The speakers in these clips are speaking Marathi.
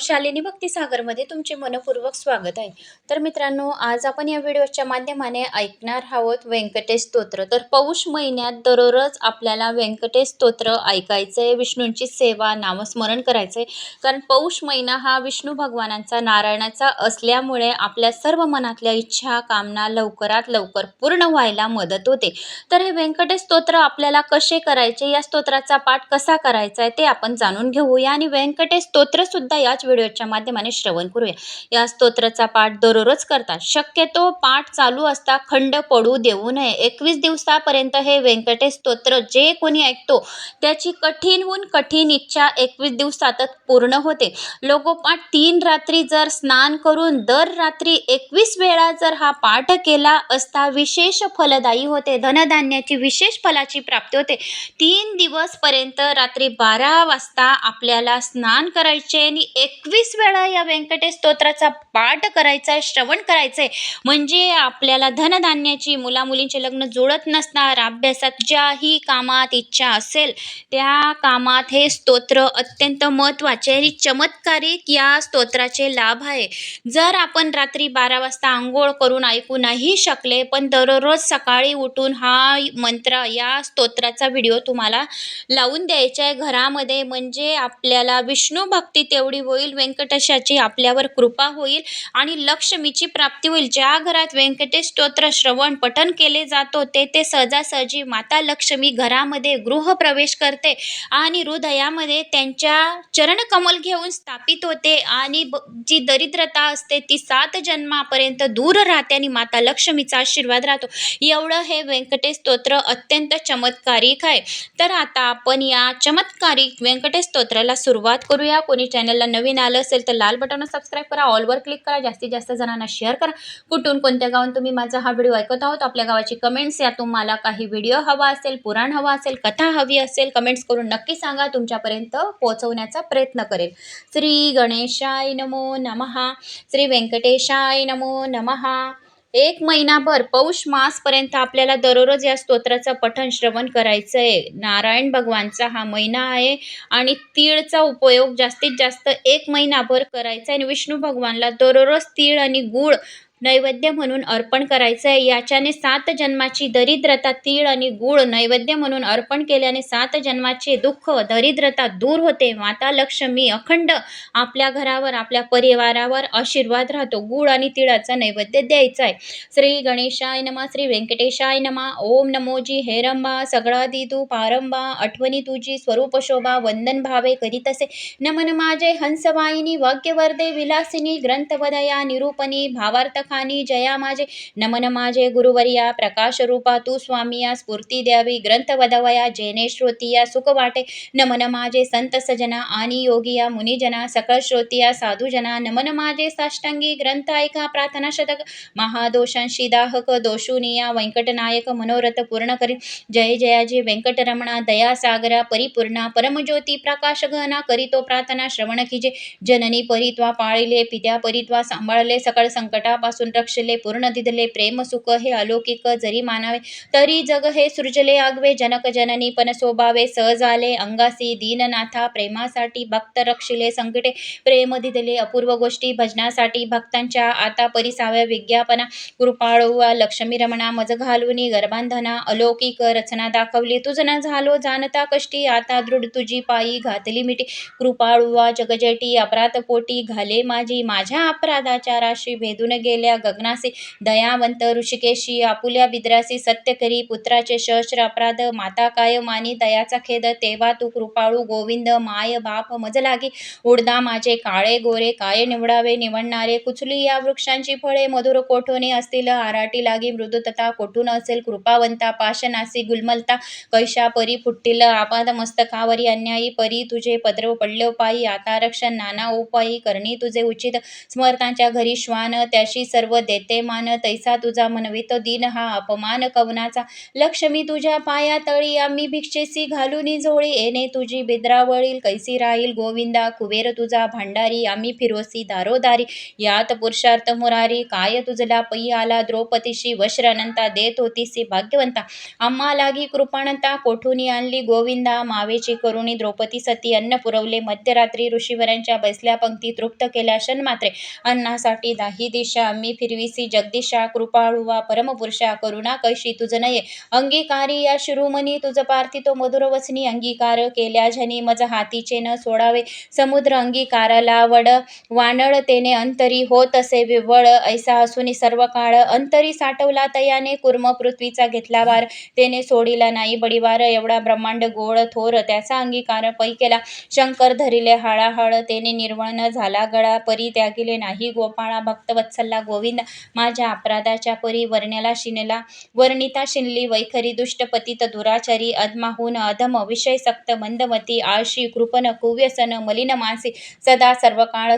शालिनी भक्तिसागरमध्ये तुमचे मनपूर्वक स्वागत आहे. तर मित्रांनो आज आपण या व्हिडिओच्या माध्यमाने ऐकणार आहोत व्यंकटेश स्तोत्र. तर पौष महिन्यात दररोज आपल्याला व्यंकटेश स्तोत्र ऐकायचं आहे विष्णूंची सेवा नामस्मरण करायचं आहे कारण पौष महिना हा विष्णू भगवानांचा नारायणाचा असल्यामुळे आपल्या सर्व मनातल्या इच्छा कामना लवकरात लवकर पूर्ण व्हायला मदत होते. तर हे व्यंकटेश स्तोत्र आपल्याला कसे करायचे या स्तोत्राचा पाठ कसा करायचा आहे ते आपण जाणून घेऊया. आणि व्यंकटेश स्तोत्रसुद्धा याच व्हिडिओच्या माध्यमाने श्रवण करूया. या स्तोत्राचा पाठ दररोज करतात शक्यतो पाठ चालू असता खंड पडू देऊ नये. एकवीस दिवसापर्यंत हे व्यंकटेश स्तोत्र जे कोणी ऐकतो त्याची कठीणहून कठीण इच्छा एकवीस दिवसातच पूर्ण होते. लोकोपाठ तीन रात्री जर स्नान करून दर रात्री एकवीस वेळा जर हा पाठ केला असता विशेष फलदायी होते. धनधान्याची विशेष फलाची प्राप्ती होते. तीन दिवसपर्यंत रात्री बारा वाजता आपल्याला स्नान करायचे आणि एक एकवीस वेळा या व्यंकटेश स्तोत्राचा पाठ करायचा आहे श्रवण करायचं आहे म्हणजे आपल्याला धनधान्याची मुलामुलींचे लग्न जुळत नसणार अभ्यासात ज्याही कामात इच्छा असेल त्या कामात हे स्तोत्र अत्यंत महत्त्वाचे आणि चमत्कारिक या स्तोत्राचे लाभ आहे. जर आपण रात्री बारा वाजता आंघोळ करून ऐकू नाही शकले पण दररोज सकाळी उठून हा मंत्र या स्तोत्राचा व्हिडिओ तुम्हाला लावून द्यायचा आहे घरामध्ये. म्हणजे आपल्याला विष्णू भक्ती तेवढी होईल व्यंकटेशाची आपल्यावर कृपा होईल आणि लक्ष्मीची प्राप्ती होईल. ज्या घरात व्यंकटेश स्तोत्र श्रवण पठन केले जातो ते ते सहजासहजी माता लक्ष्मी घरामध्ये गृहप्रवेश करते आणि हृदयामध्ये त्यांच्या चरणकमल घेऊन स्थापित होते आणि जी दरिद्रता असते ती सात जन्मापर्यंत दूर राहते आणि माता लक्ष्मीचा आशीर्वाद राहतो. एवढं हे व्यंकटेश स्तोत्र अत्यंत चमत्कारिक आहे. तर आता आपण या चमत्कारिक व्यंकटेश स्तोत्राला सुरुवात करूया. कोणी चॅनलला नवीन आलं असेल तर लाल बटन सबस्क्राईब करा ऑलवर क्लिक करा जास्तीत जास्त जणांना शेअर करा. कुठून कोणत्या गावात तुम्ही माझा हा व्हिडिओ ऐकत आहोत आपल्या गावाची कमेंट्स या. तुम्हाला काही व्हिडिओ हवा असेल पुराण हवा असेल कथा हवी असेल कमेंट्स करून नक्की सांगा तुमच्यापर्यंत पोहोचवण्याचा प्रयत्न करेल. श्री गणेशाय नमो नमहा श्री व्यंकटेशाय नमो नमहा एक महिनाभर पौष मासपर्यंत आपल्याला दररोज या स्तोत्राचं पठण श्रवण करायचं आहे. नारायण भगवानचा हा महिना आहे आणि तीळचा उपयोग जास्तीत जास्त एक महिनाभर करायचा आहे आणि विष्णू भगवानला दररोज तीळ आणि गूळ नैवेद्य म्हणून अर्पण करायचं आहे याच्याने सात जन्माची दरिद्रता तीळ आणि गूळ नैवेद्य म्हणून अर्पण केल्याने सात जन्माचे दुःख दरिद्रता दूर होते. माता लक्ष्मी अखंड आपल्या घरावर आपल्या परिवारावर आशीर्वाद राहतो. गूळ आणि तिळाचा नैवेद्य द्यायचा आहे श्री गणेशाय नमा श्री व्यंकटेशाय नमा. ओम नमोजी हेरंबा सगळा दिदू पारंबा आठवणी तुझी स्वरूप शोभा वंदन भावे करीत असे नमन माझे हंसवाहिनी वाक्यवर्दे विलासिनी ग्रंथवदया निरूपणी भावार्थ खानी जया माझे नमन माझे गुरुवर्या प्रकाश रूपा तू स्वामी या स्फूर्ती द्यावी ग्रंथ वदवया जेने श्रोतिया सुख वाटे नमन माझे संत सजना आणि योगिया मुनिजना सकळ श्रोतिया साधूजना नमन माझे साष्टांगी ग्रंथ ऐका प्रार्थना शतक महादोषांशी दाहक दोषुनिया व्यंकटनायक मनोरथ पूर्ण करी जय जयाजी व्यंकटरमणा दयासागरा परिपूर्णा परमज्योती प्रकाश गहना करीतो प्रार्थना श्रवण कीजे जननी परित्वा पाळिले पित्या परित्वा सांभाळले सकळ संकटापासून रक्षले पूर्ण दिदले प्रेम सुख हे अलौकिक जरी मानावे तरी जग हे सृजले आगवे जनक जननी पण स्वभावे सहज आले अंगासी दीननाथा प्रेमासाठी भक्त रक्षिले संकटे प्रेम दिदले अपूर्व गोष्टी भजनासाठी भक्तांच्या आता परिसाव्या विज्ञापना कृपाळुवा लक्ष्मी रमणा मज घालुनी गर्भांधना अलौकिक रचना दाखवली तुझना झालो जाणता कष्टी आता दृढ तुझी पायी घातली मिठी कृपाळुवा जगजटी अपराध पोटी घाले माझी माझ्या अपराधाच्या राशी भेदून गेल्या गगनासी दयावंत ऋषिकेशी आपुल्या बिद्रासी सत्य करी पुत्राचे सहस्र अपराध माता काय मानी दयाचा खेद तेव्हा तू कृपाळू गोविंद माय बाप मज लागी उडदा माझे काळे गोरे काय निवडावे निवडणारे कुचली या वृक्षांची फळे मधुर कोठोने असतील आराटी लागी मृदू तथा कोठून असेल कृपावंता पाशनासी गुलमलता कैशा परी फुटतील आपाद मस्तकावरी अन्यायी परी तुझे पद्रव पडले पायी आता रक्षण नाना उपायी करणी तुझे उचित स्मरतांच्या घरी श्वान त्याशी सर्व देते मान तैसा तुझा म्हणवितो दिन हा अपमान कवनाचा. लक्ष्मी तुझ्या पाया तळी आम्ही भिक्षेसी घालून झोळी. येणे तुझी बिद्रावळील कैसी राहील गोविंदा. कुबेर तुझा भांडारी आम्ही फिरोसी दारोदारी. यात पुरुषार्थ मुरारी काय तुझला पै आला द्रौपदीशी वश्रनंता देत होतीसी भाग्यवंता. आम्हा लागी कृपाणता कोठूनी आणली गोविंदा? मावेची करुणी द्रौपदी सती अन्न पुरवले. मध्यरात्री ऋषीवरांच्या बैसल्या पंक्ती तृप्त केल्या. मात्रे. अन्नासाठी दाही दिशा. आम्ही फिरविसी. जगदीशा कृपाळुवा परमपुरुषा करुणा कैशी तुझ नये. अंगीकारी या शिरोमणी तुझ पार्थितो तो मधुरवचनी अंगीकार केल्या झनी. मज हातीचे न सोडावे. समुद्र अंगीकाराला वड वानळतेने अंतरी होत असे विव्वळ. ऐसा असून सर्व काळ अंतरी साठवला तयाने. कुर्म पृथ्वीचा घेतला वार तेने सोडिला नाही. बडीवार एवढा ब्रह्मांड गोळ थोर त्याचा अंगीकार पै केला. शंकर धरिले हाळाहळ तेने निर्वण झाला गळा. परी त्यागिले नाही. गोपाळा भक्तवत्सल्ला गोविंद माझ्या अपराधाच्या परी वर्ण्याला शिनला वर्णिता शिनली वैखरी दुष्टपतित दुराचारी अधमाहून अधम विषय सक्त मंदमती आळशी कृपण कुव्यसन मलिन मानसी सदा सर्व काळ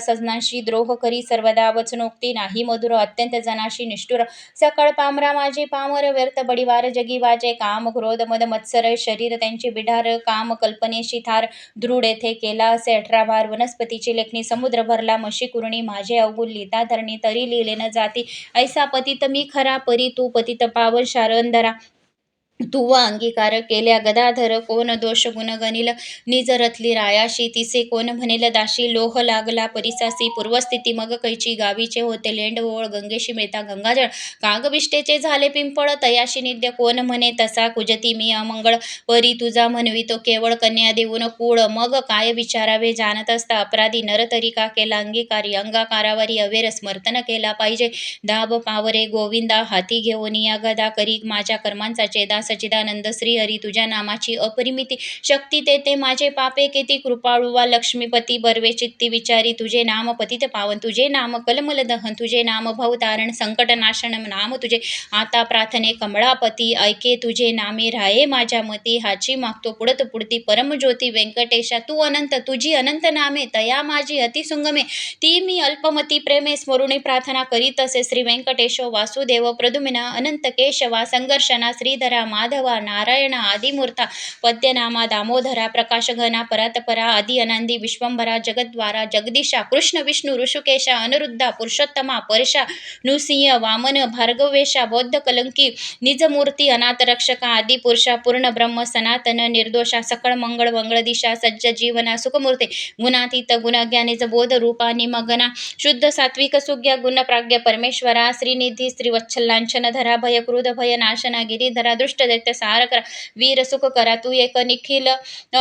द्रोह करी सर्वदा वचनोक्ती नाही मधुर अत्यंत जनाशी निष्ठुर सकळ पामरा माझे पामर व्यर्थ बडिवार जगी वाजे काम क्रोध मद मत्सर शरीर त्यांचे बिढार काम कल्पनेशी थार दृढ येथे केला असे अठरा भार वनस्पतीची लेखणी समुद्र भरला मशी कुरणी माझे अवगुल लिहिता धरणी तरी लिहिले न जाती. ऐसा पतित मी खरा परी तू पतित पावन शार धरा. व अंगीकार केल्या गदाधर कोण दोष गुण गणिल? निज रथली रायाशी तिसे कोण म्हणेल? दाशी लोह लागला परिसासी पूर्वस्थिती मग कैची गावीचे होते लेंड ओळ गंगेशी मिळता गंगाजळ. कागविष्टेचे झाले पिंपळ तयाशी निद्य कोण म्हणे? तसा कुजती मी अमंगळ. परी तुझा म्हणवितो केवळ कन्या देऊन कूळ. मग काय विचारावे? जाणत असता अपराधी नरतरिका का केला अंगीकारी. अंगाकारावरी अवेर स्मर्तन केला पाहिजे. दाब पावरे गोविंदा हाती घेऊन या गदा करी माझ्या कर्मांचा चेदास सच्चिदानंद श्री हरी तुझ्या नामाची अपरिमिती शक्ती तेते माझे पापे. केती कृपाळुवा लक्ष्मीपती बर्वे चित्ती विचारी तुझे नाम पतित पावन तुझे नाम कलमल दहन तुझे नाम भवतारण तारण संकटनाशन नाम तुझे. आता प्रार्थने कमळापती ऐके तुझे नामे राये माझ्या मती हाची मागतो पुढत पुढती परमज्योती व्यंकटेशा तू अनंत तुझी अनंत नामे तया माझी अतिसुंगमे ती मी अल्पमती प्रेमे स्मरुणी प्रार्थना करीत असे श्री व्यंकटेशो वासुदेव प्रदुमिना अनंत केशवा संघर्षणा श्रीधरा माधवा नारायण आदिमूर्ता पद्यनामा दामोदरा प्रकाशघना परातपरा आदि अनांदी विश्वंभरा जगद्वारा जगदीशा कृष्ण विष्णू ऋषुकेशा अनिरुद्धा पुरुषोत्तमा परशा नृसिंह वामन भार्गवेशा बौद्ध कलंकी निजमूर्ती अनाथ रक्षका आदी पुरुषा पूर्ण ब्रह्म सनातन निर्दोषा सकळ मंगळ वंगळ दिशा सज्ज जीवना सुखमूर्ते गुणातीत गुणज्ञा निज बोध रूपा निमगना शुद्ध सात्विक सुज्ञ गुण प्राज्ञ परमेश्वरा श्रीनिधी श्रीवत्सलांछन धरा भय क्रोध भय नाशना गिरीधरा दृष्ट दैत्य सार करा वीर सुख करा तू एक निखिल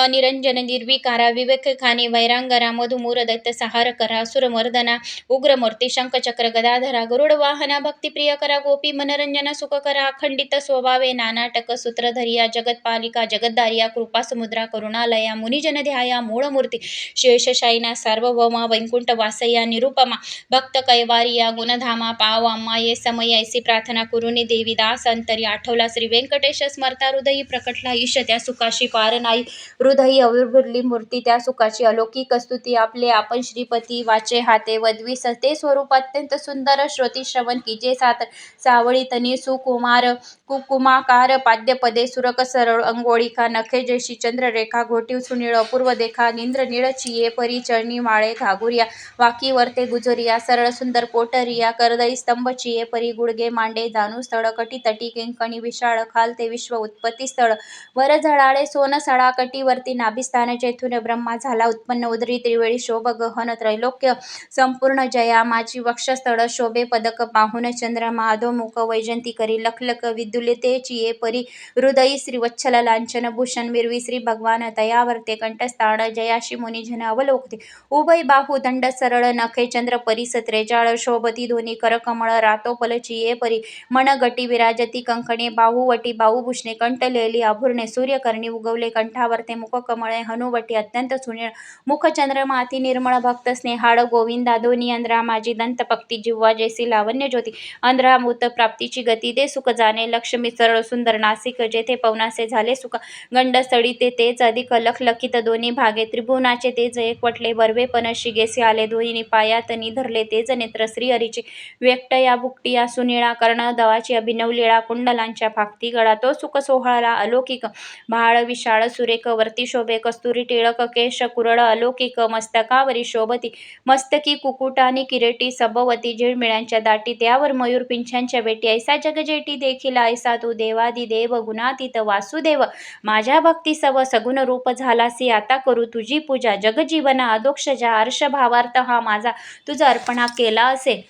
निरंजन निर्विकारा विवेक खानी वैरांगरा मधुमूर दैत्य सहार करा सुरमर्दना उग्रमूर्ती शंखचक्र गदाधरा गरुड वाहना भक्तिप्रिय करा गोपी मनरंजन सुख करा अखंडित स्वभावे नानाटक सूत्रधरिया जगतपालिका जगद्दारिया कृपा समुद्रा करुणालया मुनिजन ध्याया मूळमूर्ती शेषशायीना सार्वभौमा वैकुंठ वासया निरुपमा भक्त कैवारिया गुणधामा पाव अम्मा ये समय ऐसी प्रार्थना करुणी देवी दास अंतरी आठवला श्री व्यंकटेश स्मरता हृदयी प्रकटला ईश त्या सुखाशी पार नाही. हृदयी अविर्भुरली मूर्ती त्या सुखाची अलौकिक स्तुती आपले आपण श्रीपती वाचे हाते वदवी सते स्वरूप अत्यंत सुंदर श्रोती श्रवण कीजे सात. सावळी तनी सुकुमार कुकुमाकार पाद्यपदे सुरक सरळ अंगोळिका नखे जैशी चंद्ररेखा घोटीव सुनीळ अपूर्व देखा निंद्र निळची ये परी चरणी माळे घागुरिया वाकी वरते गुजरिया सरळ सुंदर पोटरिया करदई स्तंभ चिये परी गुडगे मांडे जाणू स्थळ कटी तटी किंकणी विशाळ खाल ते विश्व उत्पत्ती स्थळ. वर झळाळे सोन सळा कटीवरती नाभिस्थान जेथून ब्रह्मा झाला उत्पन्न उदरी त्रिवेळी शोभ गहन त्रैलोक्य संपूर्ण जया माझी वक्षस्थळ शोभे पदक पाहुन चंद्रमा अधोमुख वैजंती करी लखलख विद्युलतेची ये परी हृदयी वच्छल लांछन भूषण मिरवी श्री भगवान तयावर्ते कंठस्थान जयाशी मुनिजन अवलोकते उभय बाहू दंड सरळ नखे चंद्र परिस त्रेजाळ शोभती दोन्ही करकमळ रातोपलची ये परी मनगटी विराजती कंकणे बाहुवटी बाहु बाहुभूषणे कंठलेली आभूषणे सूर्यकर्णी उगवले कंठावर ते मुखकमळे हनुवटी अत्यंत सुनीळ मुख चंद्रमा अति निर्मळ भक्त स्नेहाळ गोविंदा दोन्ही अंध्रा माझी दंतपक्ती जिव्हा जैसी लावण्य ज्योती. अंध्रामूत प्राप्तीची गती दे सुख जाणे. लक्ष्मी सरळ सुंदर नासिक जेथे पवनासे झाले सुख. गंडस्थळी ते तेज अधिक लखलखित दोन्ही भागे. त्रिभुवनाचे तेज एकवटले बर्वे पण शिगेसी आले दोन्ही पायात निधरले तेज नेत्र श्रीहरीचे. व्यक्त या बुकटी या सुनिळा कर्ण दवाची अभिनवलीळा कुंडलांच्या फाकती गळा तो सुख सोहळाला अलौकिक भाळ विशाळ सुरेख वरती शोभे कस्तुरी टिळक केश कुरळ अलौकिक मस्तकावरी शोभती मस्तकी कुकुटानी किरेटी सबवती झिळमिळ्यांच्या दाटी त्यावर मयूर पिंछांच्या बेटी ऐसा जगजेटी देखील ऐसा तू देवादी देव गुणातीत वासुदेव माझ्या भक्ती सव सगुण रूप झालासी आता करू तुझी पूजा जगजीवना अदोक्षजा हर्ष भावार्थ हा माझा तुझा अर्पणा केला असे.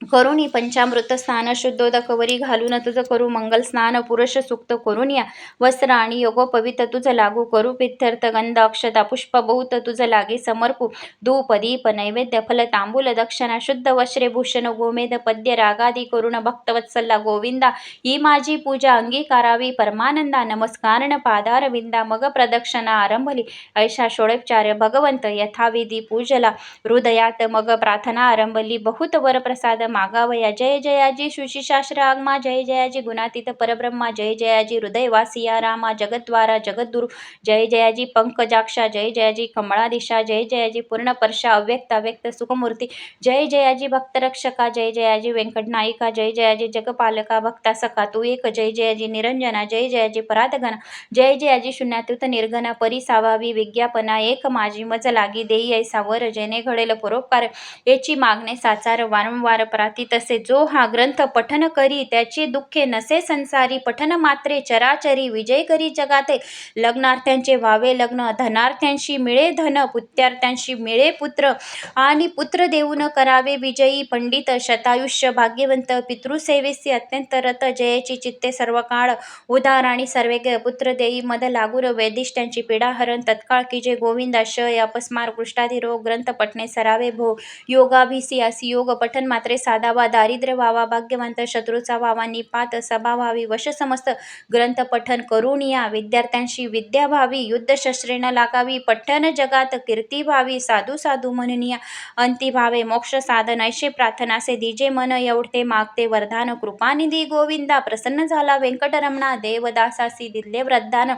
करुणी पंचामृत स्नान शुद्धोदक वरी घालून तुझं करू मंगल स्नान पुरुष सुक्त करून या. वस्त्र आणि योगोपवित तुझं लागू करू. पित्यर्थ गंध अक्षता पुष्प बहुत तुझं लागे समर्पू. धूप दीप नैवेद्य फल तांबूल दक्षिणा शुद्ध वस्त्रे भूषण गोमेद पद्य रागादी करुण भक्तवत्सल्ला गोविंदा. ही माझी पूजा अंगीकारावी. परमानंदा नमस्कारण पादार विंदा. मग प्रदक्षिणा आरंभली. ऐशा षोडोपचार्य भगवंत यथाविधी पूजला. हृदयात मग प्रार्थना आरंभली. बहुत वर प्रसाद मागावया जय जयाजी सुशिशास्त्र आगमा जय जयाजी गुणातीत परब्रह्मा जय जयाजी हृदयवासिया रामा जगद्वारा जगद्गुरु जय जयाजी पंकजाक्षा जय जयाजी कमळादिशा जय जयाजी पूर्णपर्शा अव्यक्त अव्यक्त सुखमूर्ती जय जयाजी भक्तरक्षका जय जयाजी व्यंकटनायिका जय जयाजी जगपालका भक्ता सखा तू एक जय जयाजी निरंजना जय जयाजी परातगणा जय जयाजी शून्यातीत निर्गणा परिसावावी विज्ञापना एक माझी मज लागी देई ऐसा वर जेणे घडेल परोपकार याची मागणे साचार वारंवार वापराती तसे जो हा ग्रंथ पठन करी त्याची दुःखे नसे संसारी पठन मात्रे चराचरी विजय करी जगाते. लग्नार्थ्यांचे व्हावे लग्न धनार्थ्यांशी मिळे धन पुत्यार्थ्यांशी मिळे पुत्र आणि पुत्र देऊन करावे विजयी पंडित. शतायुष्य भाग्यवंत पितृसेवेसी अत्यंत रत जयची चित्ते सर्व काळ उदार आणि सर्वेज्ञ पुत्र देई मद लागूर वैदिष्ट्यांची पीडा हरण तत्काळ की जे गोविंदा शय अपस्मार पृष्ठाधिरोग ग्रंथ पठणे सरावे भो योगाभिसी असी योग पठन मात्रे साधावा दारिद्र्य व्हावा भाग्यवंत शत्रूचा व्हावा निपात सभा व्हावी वश समस्त ग्रंथ पठन करून या. विद्यार्थ्यांशी विद्या व्हावी युद्धशस्त्रे न लागावी पठ्ठन जगात कीर्ती व्हावी साधू साधू म्हणनिया अंती भावे मोक्ष साधन ऐशे प्रार्थनासे दिजे मन एवढते मागते वरदान कृपानिधी गोविंदा प्रसन्न झाला व्यंकटरमणा देवदासासी दिले वरदान.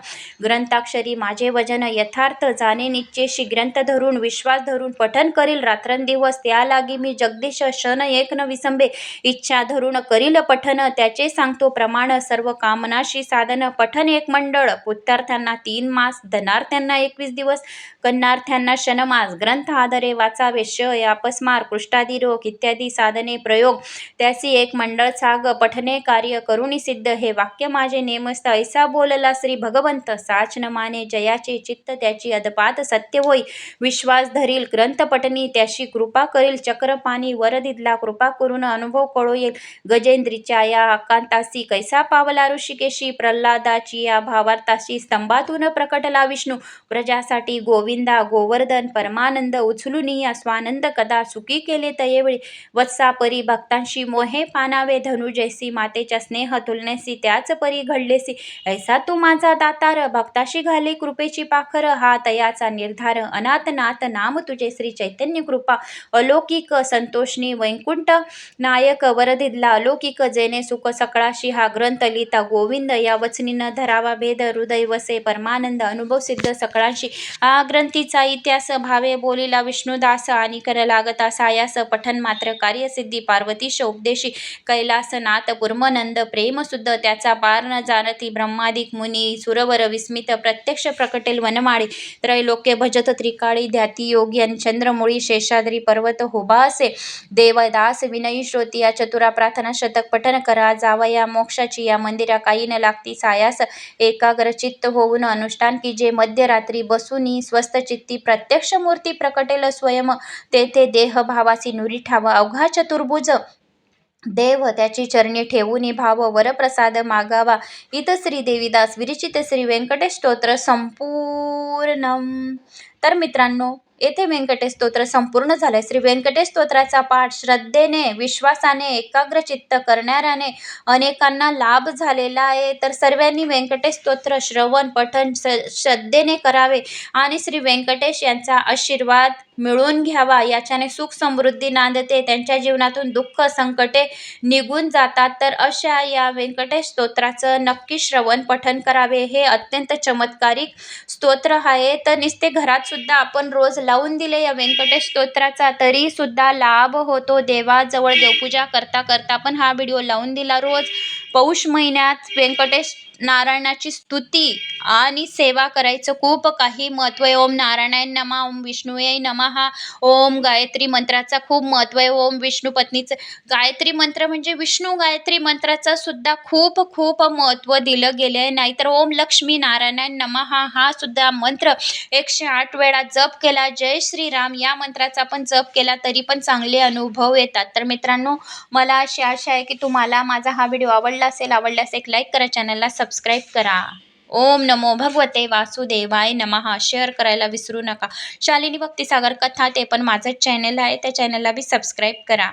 ग्रंथाक्षरी माझे वजन यथार्थ जाणे निश्चेशी ग्रंथ धरून विश्वास धरून पठन करील रात्रंदिवस त्या लागी मी जगदीश शन एक न विसंबे. इच्छा धरून करील पठन त्याचे सांगतो प्रमाण सर्व कामनाशी साधन पठन एक मंडळ. पुत्यार्थ्यांना तीन मास धनार्थ्यांना एकवीस दिवस कन्नार्थ्यांना शनमास. ग्रंथ आदरे वाचावे शय अपस्मार पृष्ठादिरोग इत्यादी साधने प्रयोग. त्यासी एक मंडळ साग पठने कार्य करुणी सिद्ध. हे वाक्य माझे नेमस्त. ऐसा बोलला श्री भगवंत. साच न माने जयाचे चित्त त्याची अदपात सत्य होई. विश्वास धरील ग्रंथ पठनी त्याशी कृपा करील चक्रपाणी. वर दिदला कृपा करून अनुभव कळो येईल. गजेंद्रीच्या या आकांतासी कैसा पावला ऋषिकेशी प्रल्हादाची या भावार्थाशी स्तंभातून प्रकटला विष्णू. प्रजासाठी गोविंदा गोवर्धन परमानंद उचलून या स्वानंद कदा सुखी केले तयेवेळी. वत्सा परी भक्तांशी मोहे पानावे धनु जैसी मातेच्या स्नेह तुलनेसी त्याच परी घडलेसी. ऐसा तू माझा दातार भक्ताशी घाले कृपेची पाखर हा तयाचा निर्धार अनाथ नाथ नाम तुझे श्री चैतन्य कृपा. अलौकिक संतोषणी वैकुंठ नायक वरदित अलौकिक जेने सुख सकळाशी हा ग्रंथ लिहिता. गोविंद या वचनीनं धरावा भेद हृदय वसे परमानंद अनुभव सिद्ध सकळांशी हा ग्रंथीचा इतिहास भावे बोलीला विष्णुदास आणि कर लागता सायास पठन मात्र कार्यसिद्धी पार्वतीश उपदेशी कैलासनाथ कुर्मनंद प्रेमसुद्ध त्याचा पार न जाणती ब्रह्मादिक मुनी सुरवर विस्मित प्रत्यक्ष प्रकटेल वनमाळी त्रैलोक्य भजत त्रिकाळी ध्याती योगी आणि चंद्रमुळी शेषाद्री पर्वत होबा असे देवदास विनयी श्रोती या चतुरा प्रार्थना शतक पठन करा जावया मोक्षाची या मंदिरा काही न लागती सायास एकाग्र चित्त होऊन अनुष्ठान की जे मध्यरात्री बसूनी स्वस्त चित्ती प्रत्यक्ष मूर्ती प्रकटेल स्वयं. तेथे देह भावासी नुरी ठावा अवघा चतुर्भुज. देव त्याची चरणी ठेवून भाव वरप्रसाद मागावा. इत श्री देवीदास विरचित श्री व्यंकटेश स्तोत्र संपूर्ण तर मित्रांनो येथे व्यंकटेश स्तोत्र संपूर्ण झाले श्री व्यंकटेश स्तोत्राचा पाठ श्रद्धेने विश्वासाने एकाग्रचित्त करणाऱ्याने अनेकांना लाभ झालेला आहे. तर सर्वांनी व्यंकटेश स्तोत्र श्रवण पठण श्रद्धेने करावे आणि श्री व्यंकटेश यांचा आशीर्वाद मिळवून घ्यावा. याच्याने सुख समृद्धी नांदते. त्यांच्या जीवनातून दुःख संकटे निघून जातात. तर अशा या व्यंकटेश स्तोत्राचं नक्की श्रवण पठण करावे. हे अत्यंत चमत्कारिक स्तोत्र आहे. तर नुसते घरात सुद्धा आपण रोज लावून दिले या व्यंकटेश स्तोत्राचा तरी सुद्धा लाभ होतो. देवाजवळ देवपूजा करता करता पण हा व्हिडिओ लावून दिला रोज. पौष महिन्यात व्यंकटेश नारायणाची स्तुती आणि सेवा करायचं खूप काही महत्त्व आहे. ओम नारायणाय नमा ओम विष्णूय नमः. ओम गायत्री मंत्राचा खूप महत्त्व आहे. ओम विष्णू पत्नीचं गायत्री मंत्र म्हणजे विष्णू गायत्री मंत्राचा सुद्धा खूप खूप महत्त्व दिलं गेलं आहे नाहीतर ओम लक्ष्मी नारायणाय नमः हा सुद्धा मंत्र एकशे आठ वेळा जप केला. जय श्रीराम या मंत्राचा पण जप केला तरी पण चांगले अनुभव येतात. तर मित्रांनो मला अशी आशा आहे की तुम्हाला माझा हा व्हिडिओ आवडला असेल. आवडल्यास एक लाईक करा. चॅनलला सबस्क्राईब करा. ओम नमो भगवते वासुदेवाय नमहा. शेअर करायला विसरू नका. शालिनी भक्तिसागर कथा ते पण माझं चॅनल आहे. त्या चॅनलला बी सबस्क्राईब करा.